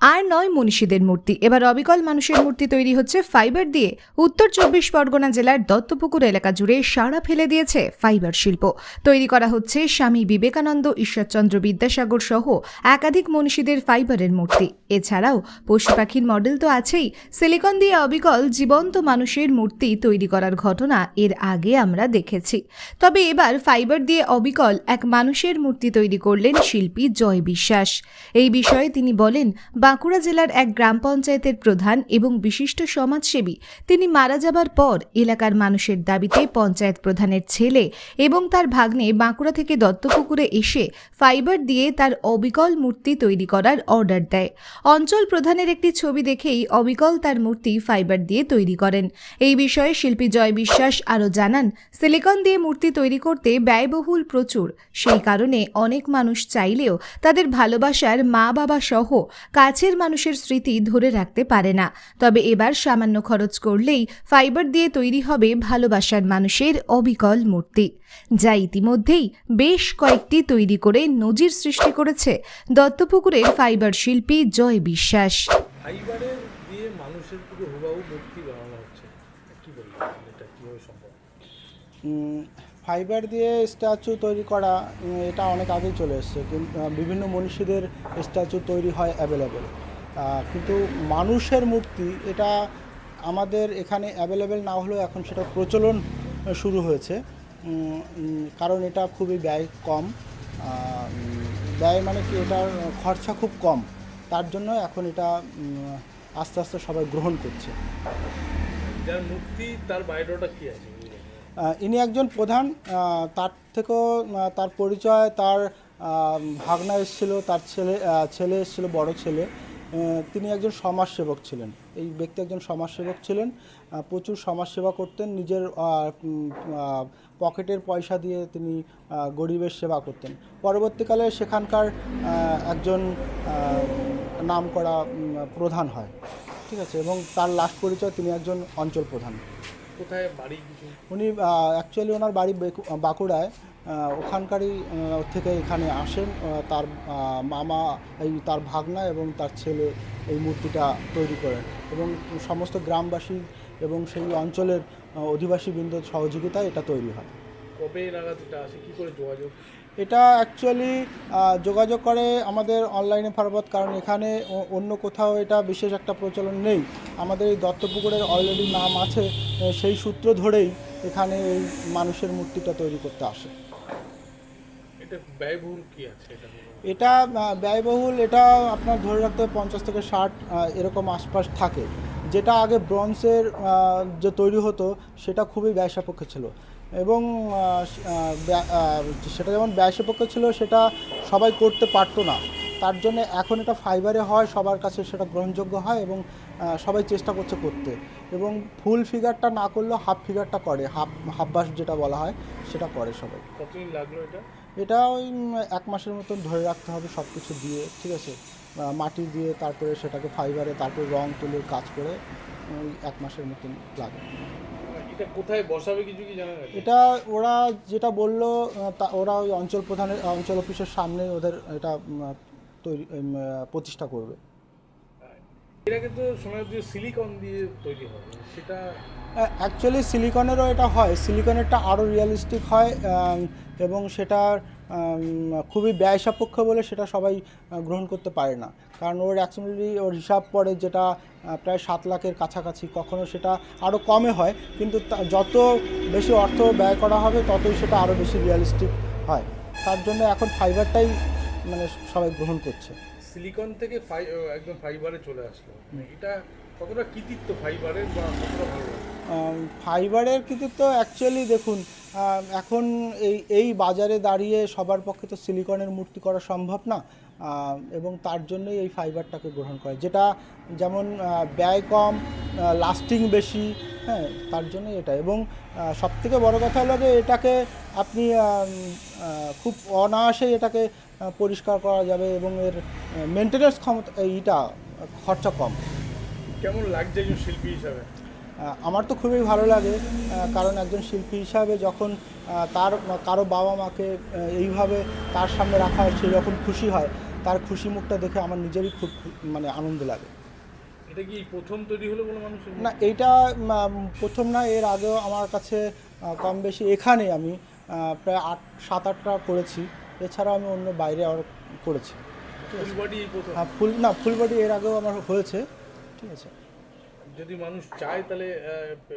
আর নয় মনীষীদের মূর্তি। এবার অবিকল মানুষের মূর্তি তৈরি হচ্ছে ফাইবার দিয়ে। উত্তর চব্বিশ পরগনা জেলার দত্তপুকুর এলাকা জুড়ে সাড়া ফেলে দিয়েছে ফাইবার শিল্প। তৈরি করা হচ্ছে স্বামী বিবেকানন্দ, ঈশ্বরচন্দ্র বিদ্যাসাগর সহ একাধিক মনীষীদের ফাইবারের মূর্তি। এছাড়াও পশু পাখির মডেল তো আছেই। সিলিকন দিয়ে অবিকল জীবন্ত মানুষের মূর্তি তৈরি করার ঘটনা এর আগে আমরা দেখেছি। তবে এবার ফাইবার দিয়ে অবিকল এক মানুষের মূর্তি তৈরি করলেন শিল্পী জয় বিশ্বাস। এই বিষয়ে তিনি বলেন বাঁকুড়া জেলার এক গ্রাম পঞ্চায়েতের প্রধান এবং বিশিষ্ট সমাজসেবী, তিনি মারা যাবার পর এলাকার মানুষের দাবিতে পঞ্চায়েত প্রধানের ছেলে এবং তার ভাগ্নে বাঁকুড়া থেকে দত্তপুকুরে এসে ফাইবার দিয়ে তার অবিকল মূর্তি তৈরি করার অর্ডার দেয়। অঞ্চল প্রধানের একটি ছবি দেখেই অবিকল তার মূর্তি ফাইবার দিয়ে তৈরি করেন। এই বিষয়ে শিল্পী জয় বিশ্বাস আরও জানান, সিলিকন দিয়ে মূর্তি তৈরি করতে ব্যয়বহুল প্রচুর। সেই কারণে অনেক মানুষ চাইলেও তাদের ভালোবাসার মা বাবা সহ কাছের মানুষের স্মৃতি ধরে রাখতে পারে না। তবে এবার সামান্য খরচ করলেই ফাইবার দিয়ে তৈরি হবে ভালোবাসার মানুষের অবিকল মূর্তি। যা ইতিমধ্যেই বেশ কয়েকটি তৈরি করে নজির সৃষ্টি করেছে দত্তপুকুরের ফাইবার শিল্পী জয় বিশ্বাস। ফাইবারের দিয়ে মানুষের পুরো হুবাহু মূর্তি বানানো হচ্ছে। কি বলবেন? এটা কীভাবে সম্ভব? উম, ফাইবার দিয়ে স্ট্যাচু তৈরি করা এটা অনেক আগেই চলে এসছে কিন্তু বিভিন্ন মনীষীদের স্ট্যাচু তৈরি হয় অ্যাভেলেবেল। কিন্তু মানুষের মূর্তি এটা আমাদের এখানে অ্যাভেলেবেল না হলেও এখন সেটা প্রচলন শুরু হয়েছে। কারণ এটা খুবই ব্যয় কম। ব্যয় মানে কি, এটার খরচা খুব কম। তার জন্য এখন এটা আস্তে আস্তে সবাই গ্রহণ করছে। যার মূর্তি তার বায়োডাটা কী আছে? ইনি একজন প্রধান তার থেকেও তার পরিচয় তার ভাগনা এসেছিল তার ছেলে ছেলে এসেছিল বড় ছেলে। তিনি একজন সমাজসেবক ছিলেন। এই ব্যক্তি একজন সমাজসেবক ছিলেন প্রচুর সমাজসেবা করতেন নিজের পকেটের পয়সা দিয়ে তিনি গরিবের সেবা করতেন। পরবর্তীকালে সেখানকার একজন আহ, নামকরা উম, প্রধান হয়। ঠিক আছে? এবং তার লাস্ট পরিচয় তিনি একজন অঞ্চল প্রধান। কোথায় বাড়ি কিছু? উনি অ্যাকচুয়ালি ওনার বাড়ি বাঁকুড়ায়। ওখানকারই থেকে এখানে আসেন। তার মামা এই তার ভাগনা এবং তার ছেলে এই মূর্তিটা তৈরি করেন। এবং সমস্ত গ্রামবাসী এবং সেই অঞ্চলের অধিবাসী বৃন্দ সহযোগিতায় এটা তৈরি হয়। কবে নাগাদ এটা আসে? কি করে যোগাযোগ? এটা অ্যাকচুয়ালি যোগাযোগ করে আমাদের অনলাইনে ফারবত কারণ এখানে অন্য কোথাও এটা বিশেষ একটা প্রচলন নেই। আমাদের এই দত্তপুকুরের অলরেডি নাম আছে সেই সূত্র ধরেই এখানে এই মানুষের মূর্তিটা তৈরি করতে আসে। এটা ব্যয়বহুল এটা এটা ব্যয়বহুল এটা আপনার ধরে রাখতে হবে পঞ্চাশ থেকে ষাট এরকম আশপাশ থাকে। যেটা আগে ব্রঞ্জের যে তৈরি হতো সেটা খুবই ব্যয় সাপেক্ষ ছিল। এবং সেটা যেমন ব্যয় সাপেক্ষ ছিল সেটা সবাই করতে পারতো না। তার জন্য এখন এটা ফাইবারে হয় সবার কাছে সেটা গ্রহণযোগ্য হয় এবং সবাই চেষ্টা করছে করতে। এবং ফুল ফিগারটা না করলেও হাফ ফিগারটা করে হাফ হাফ বাস যেটা বলা হয় সেটা করে সবাই। কতদিন লাগল এটা? এটা ওই এক মাসের মতন ধরে রাখতে হবে সব কিছু দিয়ে ঠিক আছে? মাটি দিয়ে তারপরে সেটাকে ফাইবারে তারপরে রং তুলে কাজ করে ওই এক মাসের মতন লাগে। এটা কোথায় বসাবে কিছু কি জানা গেছে? এটা ওরা যেটা বলল ওরা ওই অঞ্চল প্রধানের অঞ্চল অফিসের সামনে ওদের এটা তৈরি প্রতিষ্ঠা করবে। এর আগে তো শোনা যাচ্ছে সিলিকন দিয়ে তৈরি হবে সেটা অ্যাকচুয়ালি সিলিকনেরও এটা হয়। সিলিকনেরটা আরও রিয়েলিস্টিক হয় এবং সেটা খুবই ব্যয় সাপেক্ষ বলে সেটা সবাই গ্রহণ করতে পারে না। কারণ ওর অ্যাকচুয়ালি ওর হিসাব পড়ে যেটা প্রায় সাত লাখের কাছাকাছি। কখনো সেটা আরও কমে হয়, কিন্তু যত বেশি অর্থ ব্যয় করা হবে, ততই সেটা আরও বেশি রিয়েলিস্টিক হয়। তার জন্য এখন ফাইবারটাই মানে সবাই গ্রহণ করছে। সিলিকন থেকে ফাই একদম ফাইবারে চলে আসলো। এটা কতটা কৃতিত্ব ফাইবারের বা কতটা ভালো? ফাইবারের কৃতিত্ব অ্যাকচুয়ালি দেখুন এখন এই এই বাজারে দাঁড়িয়ে সবার পক্ষে তো সিলিকনের মূর্তি করা সম্ভব না এবং তার জন্যই এই ফাইবারটাকে গ্রহণ করে। যেটা যেমন ব্যয় কম লাস্টিং বেশি হ্যাঁ তার জন্যই এটা। এবং সবথেকে বড় কথা হলো যে এটাকে আপনি খুব অনায়াসেই এটাকে পরিষ্কার করা যাবে এবং এর মেনটেন্যান্স ক্ষমতা এইটা খরচা কম। কেমন লাগছে একজন শিল্পী হিসাবে? আমার তো খুবই ভালো লাগে কারণ একজন শিল্পী হিসাবে যখন তার কারও বাবা মাকে এইভাবে তার সামনে রাখা হয় সে যখন খুশি হয় তার খুশি মুখটা দেখে আমার নিজেরই খুব মানে আনন্দ লাগে। এটা কি প্রথম তৈরি হলো কোনো মানুষের না এইটা উম, প্রথম না এর আগেও আমার কাছে কম বেশি এখানে আমি প্রায় আট সাত আটটা করেছি। এছাড়াও আমি অন্য বাইরে আর করেছি। ফুল বডি হ্যাঁ ফুল না ফুল বডি এর আগেও আমার হয়েছে। ঠিক আছে। যদি মানুষ চায় তাহলে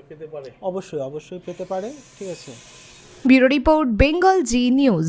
পেতে পারে। অবশ্যই অবশ্যই পেতে পারে। ঠিক আছে। Bureau report Bengal Zee news.